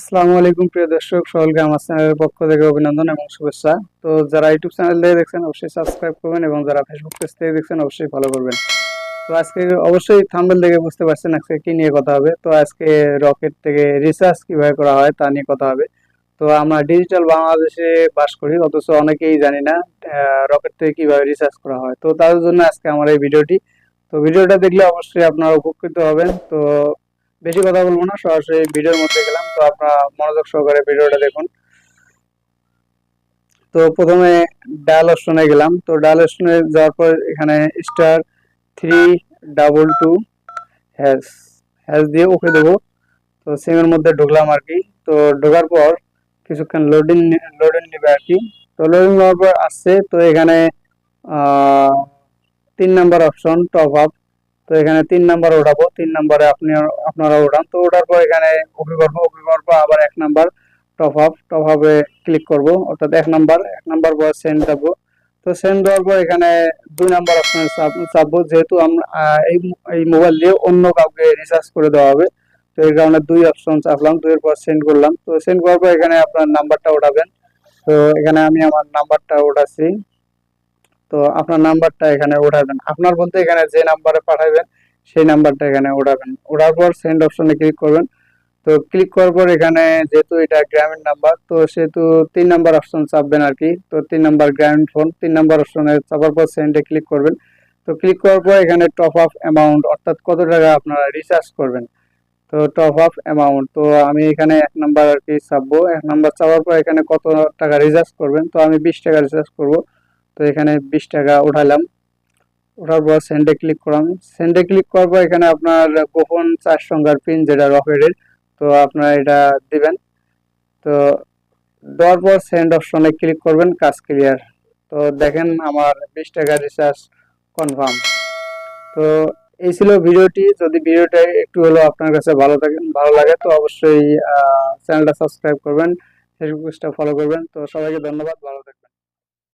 আসসালামু আলাইকুম, প্রিয় দর্শক। সকলকে আমার চ্যানেলের পক্ষ থেকে অভিনন্দন এবং শুভেচ্ছা। তো যারা ইউটিউব চ্যানেল থেকে দেখছেন, অবশ্যই সাবস্ক্রাইব করবেন এবং যারা ফেসবুক পেজ থেকে দেখছেন, অবশ্যই ফলো করবেন। তো আজকে অবশ্যই থাম্বেল দেখে বুঝতে পারছেন আজকে কি নিয়ে কথা হবে। তো আজকে রকেট থেকে রিসার্চ কীভাবে করা হয় তা নিয়ে কথা হবে। তো আমরা ডিজিটাল বাংলাদেশে বাস করি, অথচ অনেকেই জানি না রকেট থেকে কীভাবে রিসার্চ করা হয়। তো তার জন্য আজকে আমার এই ভিডিওটি। তো ভিডিওটা দেখলে অবশ্যই আপনারা উপকৃত হবেন। তো বেশি কথা বলব না, সরাসরি ভিডিওর মধ্যে গেলাম। তো আপনারা মনোযোগ সহকারে ভিডিওটা দেখুন। তো প্রথমে ডায়াল অপশনে গেলাম। তো ডায়াল অপশনে যাওয়ার পর এখানে star three double two hash hash দিয়ে ওকে দেবো। তো সিমের মধ্যে ঢুকলাম আর কি। তো ঢোকার পর কিছুক্ষণ লোডিং লোডিং নেবে আর কি। তো লোডিং নেওয়ার পর আসছে। তো এখানে তিন নাম্বার অপশন টপ আপ তো এখানে তিন নাম্বার ওঠাবো তিন নাম্বারে আপনি আপনারা ওঠান তো ওঠার পর এখানে ওকে করব ওকে পর আবার এক নাম্বার টপ আপ টপ আপে ক্লিক করব। অর্থাৎ এক নাম্বার এক নাম্বার পর সেন্ড যাব তো সেন্ড দেওয়ার পর এখানে দুই নাম্বার অপশনে চাপবো। যেহেতু আমরা এই এই মোবাইল দিয়ে অন্য কাউকে রিচার্জ করে দেওয়া হবে। তো এই কারণে দুই অপশন চাপলাম, দুইয়ের পর সেন্ড করলাম। তো সেন্ড করার পর এখানে আপনার নাম্বারটা ওঠাবেন তো এখানে আমি আমার নাম্বারটা ওঠাচ্ছি তো আপনার নাম্বারটা এখানে ওঠাবেন আপনার বলতে এখানে যে নাম্বারে পাঠাবেন, সেই নাম্বারটা এখানে ওঠাবেন ওঠার পর সেন্ড অপশনে ক্লিক করবেন। তো ক্লিক করার পর এখানে যেহেতু এটা গ্রামীণ নাম্বার, তো সেহেতু তিন নাম্বার অপশন চাপবেন আর কি। তো তিন নাম্বার গ্রামীণ ফোন তিন নাম্বার অপশনে চাপার পর সেন্ডে ক্লিক করবেন। তো ক্লিক করার পর এখানে টপ আপ অ্যামাউন্ট অর্থাৎ কত টাকা আপনারা রিচার্জ করবেন। তো টপ আপ অ্যামাউন্ট তো আমি এখানে এক নাম্বার আর কি চাপবো। এক নাম্বার চাপার পর এখানে কত টাকা রিচার্জ করবেন, তো আমি বিশ টাকা রিচার্জ করব। তো এখানে বিশ টাকা উঠালাম। ওঠার পর সেন্ডে ক্লিক করলাম। সেন্ডে ক্লিক করার পর এখানে আপনার গোপন চার সংখ্যার পিন যেটা রকেটের, তো আপনারা এটা দিবেন। তো দেওয়ার পর সেন্ড অপশনে ক্লিক করবেন, কাজ ক্লিয়ার তো দেখেন আমার বিশ টাকা রিচার্জ কনফার্ম তো এই ছিল ভিডিওটি। যদি ভিডিওটা একটু হলেও আপনার কাছে ভালো থাকে, ভালো লাগে, তো অবশ্যই চ্যানেলটা সাবস্ক্রাইব করবেন ফেসবুক পেজটা ফলো করবেন। তো সবাইকে ধন্যবাদ, ভালো থাকবেন।